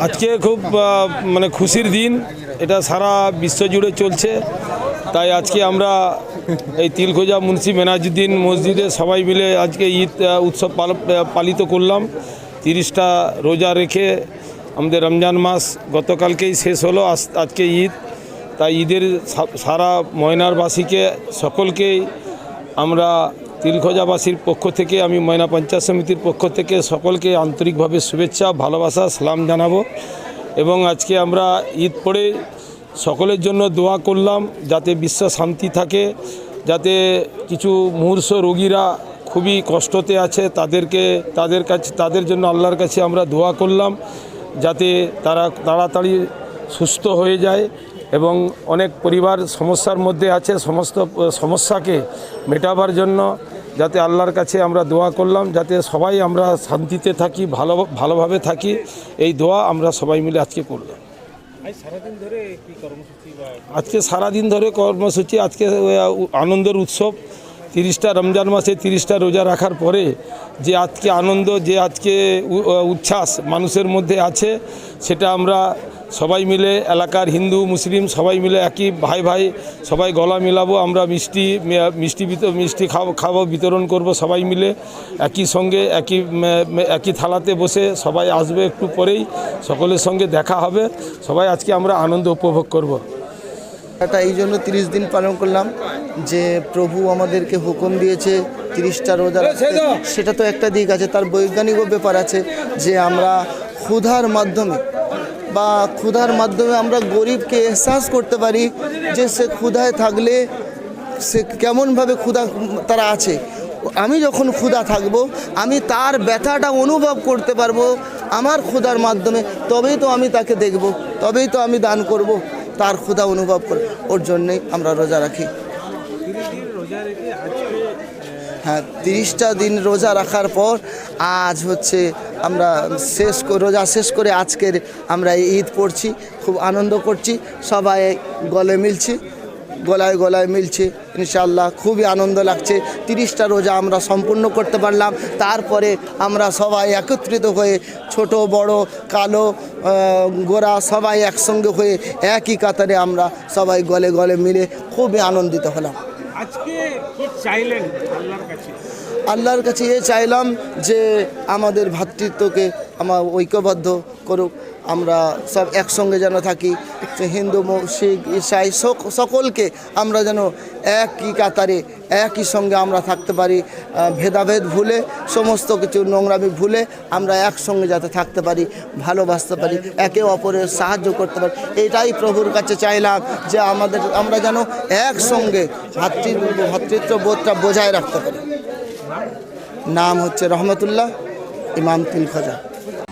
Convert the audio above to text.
আজকে খুব মানে খুশির দিন। এটা সারা বিশ্ব জুড়ে চলছে। তাই আজকে আমরা এই তিলখোজা মুন্সি মেনাজুদ্দিন মসজিদে সবাই মিলে আজকে ঈদ উৎসব পাল- পালিত করলাম। তিরিশটা রোজা রেখে আমাদের রমজান মাস গতকালকেই শেষ হলো, আজ- আজকে ঈদ। তাই ঈদের সারা ময়নারবাসীকে সকলকেই আমরা তিলখোজাবাসীর পক্ষ থেকে আমি ময়না পঞ্চায়েত সমিতির পক্ষ থেকে সকলকে আন্তরিকভাবে শুভেচ্ছা, ভালোবাসা, সালাম জানাব এবং আজকে আমরা ঈদ পড়ে সকলের জন্য দোয়া করলাম যাতে বিশ্ব শান্তি থাকে, যাতে কিছু মূর্ষ রোগীরা খুবই কষ্টতে আছে, তাদেরকে, তাদের কাছে, তাদের জন্য আল্লাহর কাছে আমরা দোয়া করলাম যাতে তারা তাড়াতাড়ি সুস্থ হয়ে যায়। এবং অনেক পরিবার সমস্যার মধ্যে আছে সমস্ত সমস্যাকে মেটাবার জন্য যাতে আল্লাহর কাছে আমরা দোয়া করলাম যাতে সবাই আমরা শান্তিতে থাকি ভালো ভালোভাবে থাকি এই দোয়া আমরা সবাই মিলে আজকে করলাম। আজকে সারাদিন ধরে কর্মসূচি আজকে আনন্দের উৎসব। তিরিশটা রমজান মাসে তিরিশটা রোজা রাখার পরে যে আজকে আনন্দ, যে আজকে উচ্ছ্বাস মানুষের মধ্যে আছে, সেটা আমরা সবাই মিলে, এলাকার হিন্দু, মুসলিম সবাই মিলে একই ভাই ভাই সবাই গলা মিলাবো, আমরা মিষ্টি মিষ্টি মিষ্টি খাব খাব, বিতরণ করব সবাই মিলে একই সঙ্গে, একই একই থালাতে বসে সবাই আসবে একটু পরেই, সকলের সঙ্গে দেখা হবে, সবাই আজকে আমরা আনন্দ উপভোগ করব। এটা এই জন্য তিরিশ দিন পালন করলাম। যে প্রভু আমাদেরকে হুকুম দিয়েছে তিরিশটা রোজা রাখতে সেটা তো একটা দিক আছে তার বৈজ্ঞানিকও ব্যাপার আছে যে আমরা ক্ষুধার মাধ্যমে বা ক্ষুধার মাধ্যমে আমরা গরিবকে এহসাস করতে পারি যে সে ক্ষুধায় থাকলে সে কেমনভাবে ক্ষুধা তারা আছে। আমি যখন ক্ষুধা থাকব আমি তার ব্যথাটা অনুভব করতে পারব আমার ক্ষুধার মাধ্যমে তবেই তো আমি তাকে দেখব তবেই তো আমি দান করব তার ক্ষুধা অনুভব করে ওর জন্যেই আমরা রোজা রাখি। হ্যাঁ তিরিশটা দিন রোজা রাখার পর আজ হচ্ছে আমরা শেষ রোজা শেষ করে আজকের আমরা ঈদ পড়ছি, খুব আনন্দ করছি, সবাই গলে মিলছি, গলায় গলায় মিলছে ইনশাল্লাহ খুবই আনন্দ লাগছে। তিরিশটা রোজা আমরা সম্পূর্ণ করতে পারলাম, তারপরে আমরা সবাই একত্রিত হয়ে ছোট, বড়, কালো গোরা সবাই একসঙ্গে হয়ে একই কাতারে আমরা সবাই গলে গলে মিলে খুবই আনন্দিত হলাম। আল্লাহর কাছে? আল্লাহর কাছে এ চাইলাম যে আমাদের ভ্রাতৃত্বকে আমার ঐক্যবদ্ধ করুক। আমরা সব একসঙ্গে যেন থাকি হিন্দু শিখ, ইসাই সক- সকলকে আমরা যেন একই কাতারে, একই সঙ্গে আমরা থাকতে পারি ভেদাভেদ ভুলে, সমস্ত কিছু নোংরামি ভুলে আমরা একসঙ্গে যাতে থাকতে পারি, ভালোবাসতে পারি, একে অপরের সাহায্য করতে পারি। এটাই প্রভুর কাছে চাইলাম যে আমাদের, আমরা যেন একসঙ্গে ভাতৃ, ভাতৃত্ববোধটা বজায় রাখতে পারি। নাম হচ্ছে রহমতুল্লাহ, ইমাম তিল খোজা।